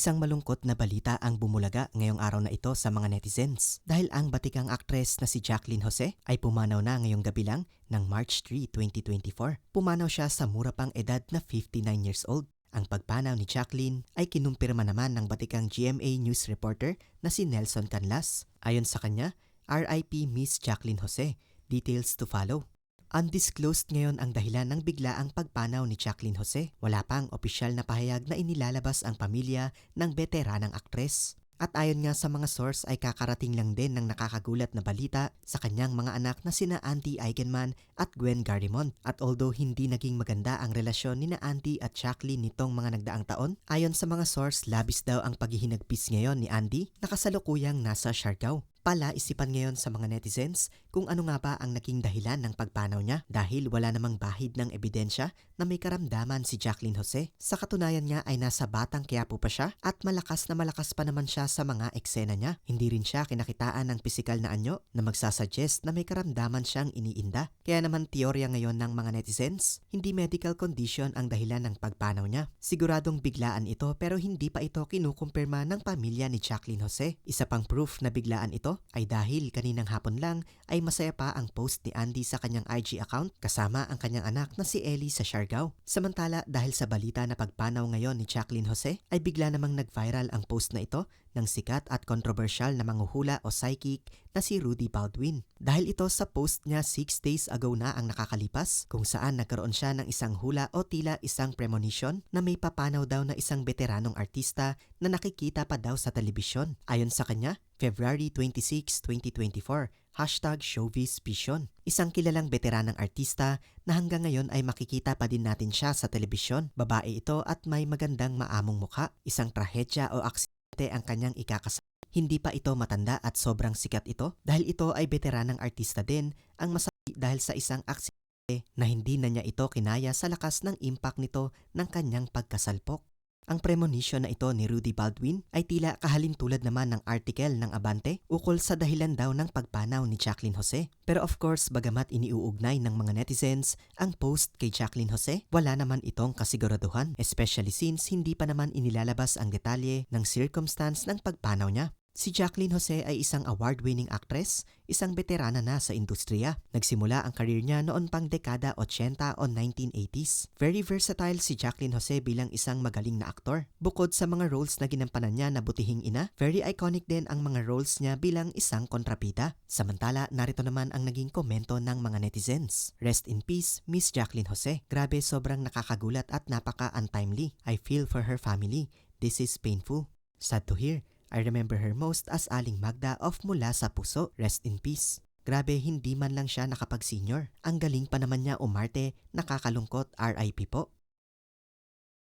Isang malungkot na balita ang bumulaga ngayong araw na ito sa mga netizens dahil ang batikang aktres na si Jacqueline Jose ay pumanaw na ngayong gabi lang ng March 3, 2024. Pumanaw siya sa mura edad na 59 years old. Ang pagpanaw ni Jacqueline ay kinumpirma naman ng batikang GMA News reporter na si Nelson Canlas. Ayon sa kanya, RIP Miss Jacqueline Jose. Details to follow. Undisclosed ngayon ang dahilan ng biglaang pagpanaw ni Jacqueline Jose. Wala pang opisyal na pahayag na inilalabas ang pamilya ng veteranang aktres. At ayon nga sa mga source ay kakarating lang din ng nakakagulat na balita sa kanyang mga anak na sina Auntie Eigenman at Gwen Garimond. At although hindi naging maganda ang relasyon ni na Andy at Jacqueline nitong mga nagdaang taon, ayon sa mga source labis daw ang paghihinagpis ngayon ni Andy na kasalukuyang nasa Siargao. Pala isipan ngayon sa mga netizens kung ano nga ba ang naging dahilan ng pagpanaw niya dahil wala namang bahid ng ebidensya na may karamdaman si Jacqueline Jose. Sa katunayan nga ay nasa batang Quiapo pa siya at malakas na malakas pa naman siya sa mga eksena niya. Hindi rin siya kinakitaan ng pisikal na anyo na magsasuggest na may karamdaman siyang iniinda. Kaya naman teorya ngayon ng mga netizens, hindi medical condition ang dahilan ng pagpanaw niya. Siguradong biglaan ito pero hindi pa ito kinukumpirma ng pamilya ni Jacqueline Jose. Isa pang proof na biglaan ito ay dahil kaninang hapon lang ay masaya pa ang post ni Andy sa kanyang IG account kasama ang kanyang anak na si Ellie sa Siargao. Samantala dahil sa balita na pagpanaw ngayon ni Jacqueline Jose ay bigla namang nag-viral ang post na ito ng sikat at kontrobersyal na manghuhula o psychic na si Rudy Baldwin. Dahil ito sa post niya 6 days ago na ang nakakalipas kung saan nagkaroon siya ng isang hula o tila isang premonition na may papanaw daw na isang veteranong artista na nakikita pa daw sa telebisyon. Ayon sa kanya, February 26, 2024, hashtag Showbiz. Isang kilalang veteranang artista na hanggang ngayon ay makikita pa din natin siya sa telebisyon. Babae ito at may magandang maamong mukha. Isang trahedya o aksidente ang kanyang ikakasama. Hindi pa ito matanda at sobrang sikat ito dahil ito ay veteranang artista din ang masabi dahil sa isang aksidente na hindi na niya ito kinaya sa lakas ng impact nito ng kanyang pagkasalpok. Ang premonition na ito ni Rudy Baldwin ay tila kahalintulad naman ng article ng Abante ukol sa dahilan daw ng pagpanaw ni Jacqueline Jose. Pero of course, bagamat iniuugnay ng mga netizens ang post kay Jacqueline Jose, wala naman itong kasiguraduhan, especially since hindi pa naman inilalabas ang detalye ng circumstance ng pagpanaw niya. Si Jacqueline Jose ay isang award-winning actress, isang veterana na sa industriya. Nagsimula ang career niya noon pang dekada 80 o 1980s. Very versatile si Jacqueline Jose bilang isang magaling na aktor. Bukod sa mga roles na ginampanan niya na butihing ina, very iconic din ang mga roles niya bilang isang kontrabida. Samantala, narito naman ang naging komento ng mga netizens. Rest in peace, Miss Jacqueline Jose. Grabe sobrang nakakagulat at napaka-untimely. I feel for her family. This is painful. Sad to hear. I remember her most as Aling Magda of Mula sa Puso. Rest in peace. Grabe, hindi man lang siya nakapag-senior. Ang galing pa naman niya umarte, nakakalungkot, RIP po.